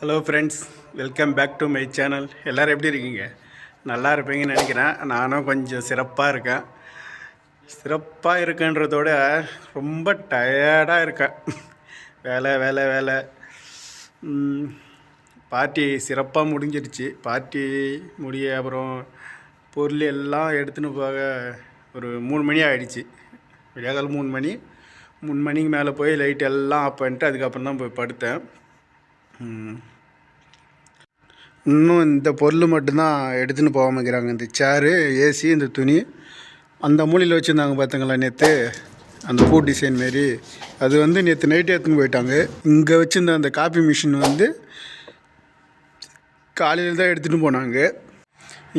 Hello friends welcome back to my channel எல்லோரும் எப்படி இருக்கீங்க? நல்லா இருப்பீங்கன்னு நினைக்கிறேன். நானும் கொஞ்சம் சிறப்பாக இருக்கேன். சிறப்பாக இருக்கேன்றதோட ரொம்ப டயர்டாக இருக்கேன். வேலை வேலை வேலை. பார்ட்டி சிறப்பாக முடிஞ்சிருச்சு. பார்ட்டி முடிய அப்புறம் பொருள் எல்லாம் எடுத்துன்னு போக ஒரு மூணு மணி ஆகிடுச்சு விடியாகாலம் மூணு மணி. மூணு மணிக்கு மேலே போய் லைட் எல்லாம் ஆஃப் பண்ணிட்டு அதுக்கப்புறம் தான் போய் படுத்தேன். இன்னும் இந்த பொருள் மட்டும்தான் எடுத்துன்னு போக இருக்கிறாங்க இந்த சேரு ஏசி இந்த துணி அந்த மூலையில் வச்சுருந்தாங்க பார்த்துங்களா நேற்று அந்த பூ டிசைன் மாரி. அது வந்து நேற்று நைட்டு எடுத்துன்னு போயிட்டாங்க. இங்கே வச்சுருந்த அந்த காப்பி மிஷின் வந்து காலையில் தான் எடுத்துகிட்டு போனாங்க.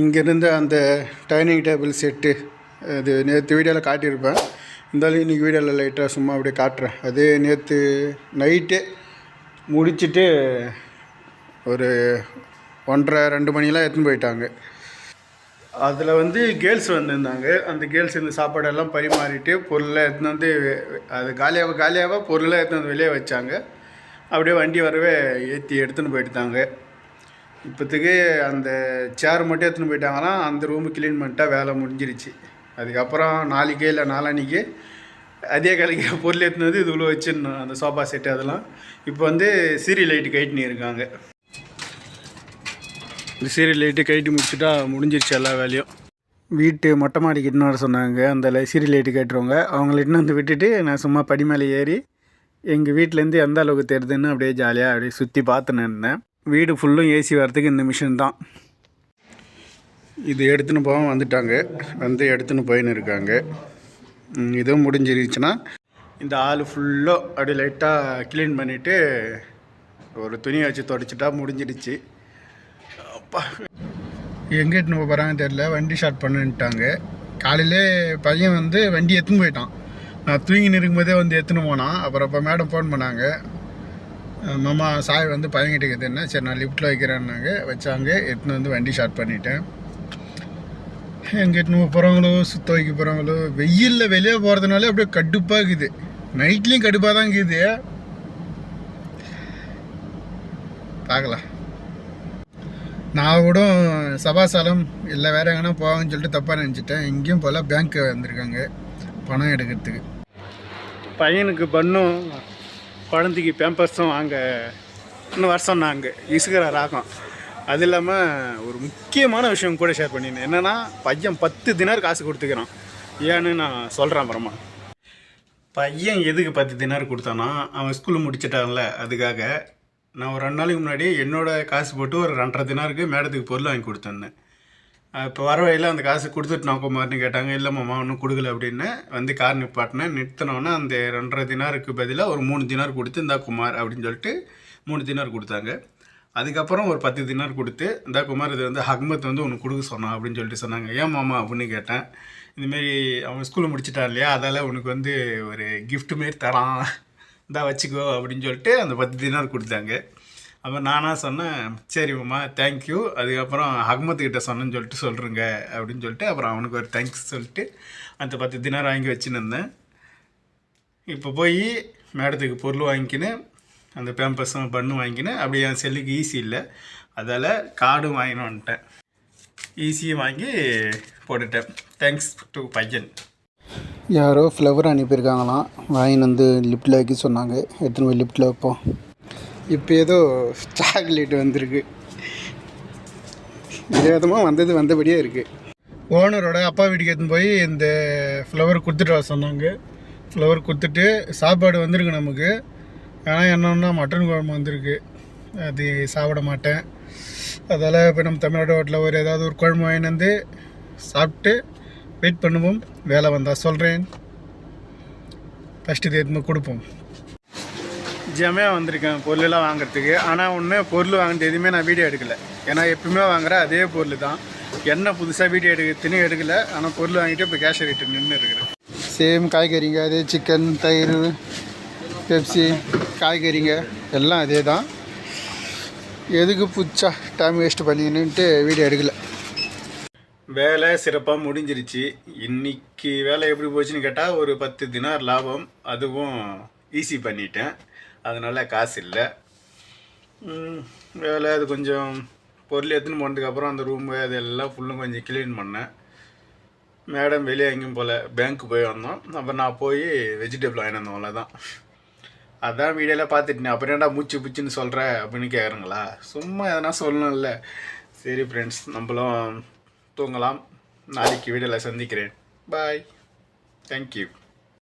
இங்கேருந்து அந்த டைனிங் டேபிள் செட்டு அது நேற்று வீடியோவில் காட்டியிருப்பேன். இருந்தாலும் இன்றைக்கி வீடியோவில் லைட்டாக சும்மா அப்படியே காட்டுறேன். அது நேற்று நைட்டே முடிச்சுட்டு ஒரு ஒன்றரை ரெண்டு மணிலாம் எடுத்துன்னு போயிட்டாங்க. அதில் வந்து கேர்ள்ஸ் வந்திருந்தாங்க. அந்த கேர்ள்ஸ் இந்த சாப்பாடெல்லாம் பரிமாறிட்டு பொருளை எடுத்துன்னு வந்து அது காலியாக காலியாக பொருளை எடுத்துன்னு வந்து வெளியே வச்சாங்க. அப்படியே வண்டி வரவே ஏற்றி எடுத்துன்னு போயிட்டாங்க. இப்போத்துக்கு அந்த சேர் மட்டும் எடுத்துன்னு போயிட்டாங்கன்னா அந்த ரூமு க்ளீன் பண்ணிட்டா வேலை முடிஞ்சிருச்சு. அதுக்கப்புறம் நாளைக்கே இல்லை நாளானிக்கு அதே கலைக்கு பொருள் எடுத்துன்னு வந்து இதுக்குள்ளே வச்சுருந்தோம் அந்த சோஃபா செட்டு அதெல்லாம். இப்போ வந்து சீரி லைட்டு கைட்டினு இருக்காங்க. இந்த சீரியல் லைட்டு கைட்டு முடிச்சுட்டா முடிஞ்சிருச்சு எல்லா வேலையும். வீட்டு மொட்டை மாடிக்கு இட்டுன்னு வர சொன்னாங்க. அந்த சீரி லைட்டு கேட்டுருவாங்க அவங்கள இட்டுன்னு வந்து விட்டுட்டு நான் சும்மா படி மேலே ஏறி எங்கள் வீட்டிலேருந்து எந்த அளவுக்கு தெரியுதுன்னு அப்படியே ஜாலியாக அப்படியே சுற்றி பார்த்துன்னு இருந்தேன் வீடு ஃபுல்லும் ஏசி வரதுக்கு இந்த மிஷின் தான். இது எடுத்துன்னு போக வந்துட்டாங்க. வந்து எடுத்துன்னு போயின்னு இருக்காங்க. இதுவும் முடிஞ்சிருச்சுன்னா இந்த ஆள் ஃபுல்லாக அப்படி லைட்டாக க்ளீன் பண்ணிவிட்டு ஒரு துணியை வச்சு தொடச்சிட்டா முடிஞ்சிடுச்சு. அப்பா. எங்கே எடுத்துன்னு போக போகிறாங்கன்னு தெரில வண்டி ஸ்டார்ட் பண்ணுன்ட்டாங்க. காலையிலே பையன் வந்து வண்டி எடுத்துன்னு போயிட்டான். நான் தூங்கின்னு இருக்கும்போதே வந்து எடுத்துன்னு போனான். அப்புறம் இப்போ மேடம் ஃபோன் பண்ணாங்க. மாமா சாய் வந்து பையன்கிட்ட இருக்குது என்ன? சரி நான் லிஃப்ட்டில் வைக்கிறேன்னாங்க. வச்சாங்க எடுத்துன்னு வந்து வண்டி ஸ்டார்ட் பண்ணிட்டேன். எங்கிட்ட போகிறவங்களோ சுத்த வைக்க போகிறவங்களோ வெயிலில் வெளியே போகிறதுனால அப்படியே கடுப்பாக இருக்குது. நைட்லேயும் கடுப்பாக தான் இருக்குது. பார்க்கலாம். நான் கூட சபாசாலம் இல்லை வேறு எங்கன்னா போவாங்கன்னு சொல்லிட்டு தப்பாக நினச்சிட்டேன். இங்கேயும் போல் பேங்க்கு வந்திருக்காங்க பணம் எடுக்கிறதுக்கு. பையனுக்கு பண்ணும் குழந்தைக்கு பேம்பர்ஸும் வாங்க இன்னும் வர சொன்னாங்க. இசுகிற ராகம். அது இல்லாமல் ஒரு முக்கியமான விஷயம் கூட ஷேர் பண்ணியிருந்தேன் என்னென்னா பையன் பத்து தினார் காசு கொடுத்துக்கிறான். ஏன்னு நான் சொல்கிறேன் அப்புறமா பையன் எதுக்கு பத்து தினார் கொடுத்தானா அவன் ஸ்கூலில் முடிச்சிட்டான்ல அதுக்காக. நான் ஒரு ரெண்டு நாளைக்கு முன்னாடி என்னோட காசு போட்டு ஒரு ரெண்டரை தினாருக்கு மேடத்துக்கு பொருள் வாங்கி கொடுத்துருந்தேன். இப்போ வர வழியில் அந்த காசு கொடுத்துட்டு நான் குமார்னு கேட்டாங்க இல்லை மாமா ஒன்றும் கொடுக்கல அப்படின்னு. வந்து கார் நிப்பாட்டினேன். நிறுத்தினோன்னே அந்த ரெண்டரை தினாருக்கு பதிலாக ஒரு மூணு தினார் கொடுத்து இந்தா குமார் அப்படின்னு சொல்லிட்டு மூணு தினார் கொடுத்தாங்க. அதுக்கப்புறம் ஒரு பத்து தினார் கொடுத்து இந்தா குமார் இது வந்து ஹக்மத் வந்து உனக்கு கொடுக்க சொன்னான் அப்படின்னு சொல்லிட்டு சொன்னாங்க. ஏன் மாமா? அப்படின்னு கேட்டேன். இந்தமாரி அவன் ஸ்கூலில் முடிச்சிட்டான் இல்லையா? அதால் உனக்கு வந்து ஒரு கிஃப்ட்டு மாரி தரான். இந்தா வச்சுக்கோ அப்படின்னு சொல்லிட்டு அந்த பத்து தினார் கொடுத்தாங்க. அப்போ நானாக சொன்னேன் சரி மாமா தேங்க்யூ அதுக்கப்புறம் அகமது கிட்ட சொன்னேன்னு சொல்லிட்டு சொல்கிறேங்க அப்படின்னு சொல்லிட்டு அப்புறம் அவனுக்கு ஒரு தேங்க்ஸ் சொல்லிட்டு அந்த பத்து தினார் வாங்கி வச்சுன்னு இருந்தேன். இப்போ போய் மேடத்துக்கு பொருள் வாங்கிக்கின்னு அந்த பேம்பர்ஸும் பண்ணு வாங்கிக்கின்னு அப்படியே என் செல்லுக்கு ஈஸி இல்லை. அதால் கார்டும் வாங்கின்னு வந்துட்டேன். ஈஸியும் வாங்கி போட்டுட்டேன். தேங்க்ஸ் டு பையன். யாரோ ஃப்ளவர் அனுப்பியிருக்காங்களாம். வாங்கின்னு வந்து லிஃப்ட்டில் வைக்க சொன்னாங்க. எடுத்துன்னு போய் லிஃப்ட்டில் வைப்போம். இப்போ ஏதோ சாக்லேட் வந்திருக்கு. விதவிதமாக வந்தது வந்தபடியே இருக்குது ஓனரோட அப்பா வீட்டுக்கு எடுத்துன்னு போய் இந்த ஃப்ளவர் கொடுத்துட்டு வர சொன்னாங்க. ஃப்ளவர் கொடுத்துட்டு சாப்பாடு வந்திருக்கு நமக்கு. ஆனால் என்னன்னா மட்டன் குழம்பு வந்திருக்கு. அது சாப்பிட மாட்டேன். அதால் இப்போ நம்ம தமிழ்நாடு ஹோட்டலில் ஒரு ஏதாவது ஒரு குழம்பு வாங்கிட்டு வந்து சாப்பிட்டு வெயிட் பண்ணுவோம். வேலை வந்தால் சொல்கிறேன் ஃபஸ்ட்டு இது எதுவுமே கொடுப்போம். ஜமையாக வந்திருக்கேன். பொருளெல்லாம் வாங்குறதுக்கு. ஆனால் ஒன்று பொருள் வாங்கினது எதுவுமே நான் வீடியோ எடுக்கலை. ஏன்னா எப்பவுமே வாங்குற அதே பொருள் தான். என்ன புதுசாக வீடியோ எடுக்கிறதுன்னு எடுக்கலை. ஆனால் பொருள் வாங்கிட்டு இப்போ கேஷ் ரேட்டு நின்று இருக்கிறேன். சேம் காய்கறிங்க அதே சிக்கன் தயிர் பெப்சி காய்கறிங்க எல்லாம் அதே தான். எதுக்கு புதுச்சா டைம் வேஸ்ட் பண்ணிக்கணுன்ட்டு வீடியோ எடுக்கல. வேலை சிறப்பாக முடிஞ்சிருச்சு. இன்னைக்கு வேலை எப்படி போச்சுன்னு கேட்டால் ஒரு பத்து தினார் லாபம். அதுவும் ஈஸி பண்ணிட்டேன். அதனால் காசு இல்லை. வேலை அது கொஞ்சம் பொருள் எடுத்துன்னு போனதுக்கப்புறம் அந்த ரூமு அதெல்லாம் ஃபுல்லும் கொஞ்சம் க்ளீன் பண்ணேன். மேடம் வெளியே எங்கேயும் போகல பேங்க்கு போய் வந்தோம். அப்புறம் நான் போய் வெஜிடபிள் வாங்கிட்டு வந்தோம். அவ்வளோதான் அதான் வீடியோவில் பார்த்துட்டு அப்புறம் ஏன்டா மூச்சு பிச்சுன்னு சொல்கிற அப்படின்னு கேட்குறங்களா சும்மா எதனா சொல்லணும்ல. சரி ஃப்ரெண்ட்ஸ் நம்மளும் தூங்கலாம். நாளைக்கு வீடியோவில் சந்திக்கிறேன். Bye thank you